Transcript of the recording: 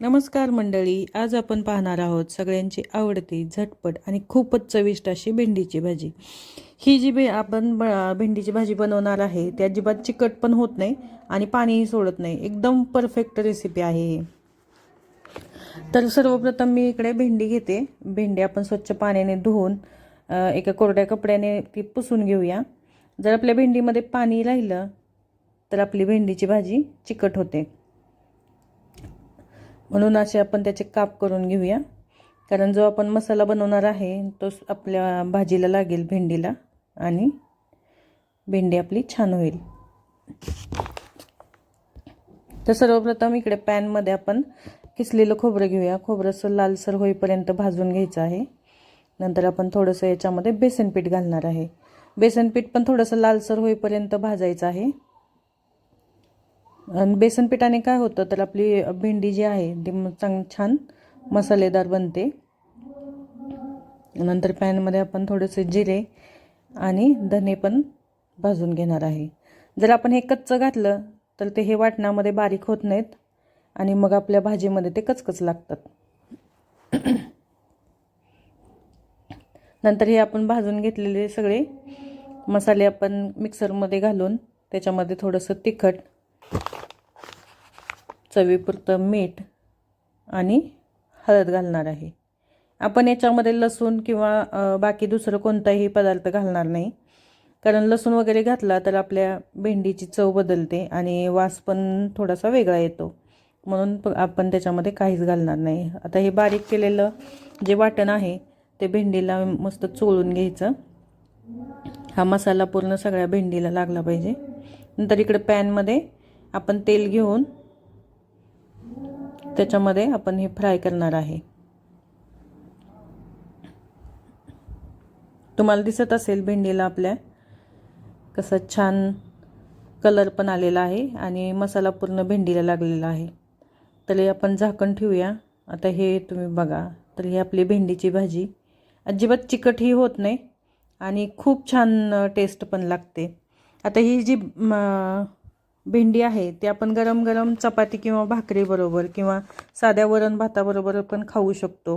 नमस्कार मंडळी आज आपण पाहणार आहोत सगळ्यांची आवडती झटपट आणि खूपच चविष्ट अशी भेंडीची भाजी. ही जी भे आपण ब भेंडीची भाजी बनवणार आहे ती अजिबात चिकट पण होत नाही आणि पाणीही सोडत नाही. एकदम परफेक्ट रेसिपी आहे तर सर्वप्रथम मी इकडे भेंडी घेते. भेंडी आपण स्वच्छ पाण्याने धुवून एका कोरड्या कपड्याने ती पुसून घेऊया. जर आपल्या भेंडीमध्ये पाणी राहिलं तर आपली भेंडीची भाजी चिकट होते. म्हणून असे आपण त्याचे काप करून घेऊया. कारण जो आपण मसाला बनवणार आहे तो आपल्या भाजीला लागेल भेंडीला आणि भेंडी आपली छान होईल. तर सर्वप्रथम इकडे पॅनमध्ये आपण किसलेलं खोबरं घेऊया. खोबरंसं लालसर होईपर्यंत भाजून घ्यायचं आहे. नंतर आपण थोडंसं याच्यामध्ये बेसन पीठ घालणार आहे. बेसन पीठ पण थोडंसं लालसर होईपर्यंत भाजायचं आहे. आणि बेसन पिठाने काय होतं तर आपली भेंडी जी आहे ती चांग छान मसालेदार बनते. नंतर पॅनमध्ये आपण थोडेसे जिरे आणि धने पण भाजून घेणार आहे. जर आपण हे कच्चं घातलं तर ते हे वाटणामध्ये बारीक होत नाहीत आणि मग आपल्या भाजीमध्ये ते कचकच लागतात. नंतर हे आपण भाजून घेतलेले सगळे मसाले आपण मिक्सरमध्ये घालून त्याच्यामध्ये थोडंसं तिखट चवीपुरतं मीठ आणि हळद घालणार आहे. आपण याच्यामध्ये लसूण किंवा बाकी दुसरं कोणताही पदार्थ घालणार नाही. कारण लसूण वगैरे घातला तर आपल्या भेंडीची चव बदलते आणि वास पण थोडासा वेगळा येतो. म्हणून प- आपण त्याच्यामध्ये काहीच घालणार नाही. आता हे बारीक केलेलं जे वाटण आहे ते भेंडीला मस्त चोळून घ्यायचं. हा मसाला पूर्ण सगळ्या भेंडीला लागला पाहिजे. नंतर इकडे पॅनमध्ये आपण तेल घेऊन त्याच्यामध्ये आपण हे फ्राय करणार आहे. तुम्हाला दिसत असेल भेंडीला आपल्या कसं छान कलर पण आलेला आहे आणि मसाला पूर्ण भेंडीला लागलेला आहे. तर हे आपण झाकण ठेवूया. आता हे तुम्ही बघा. तर ही आपली भेंडीची भाजी. अजिबात चिकटही होत नाही आणि खूप छान टेस्ट पण लागते. आता ही जी म, भेंडी आहे ती आपण गरम गरम चपाती किंवा भाकरीबरोबर किंवा साध्या वरण भाताबरोबर पण खाऊ शकतो.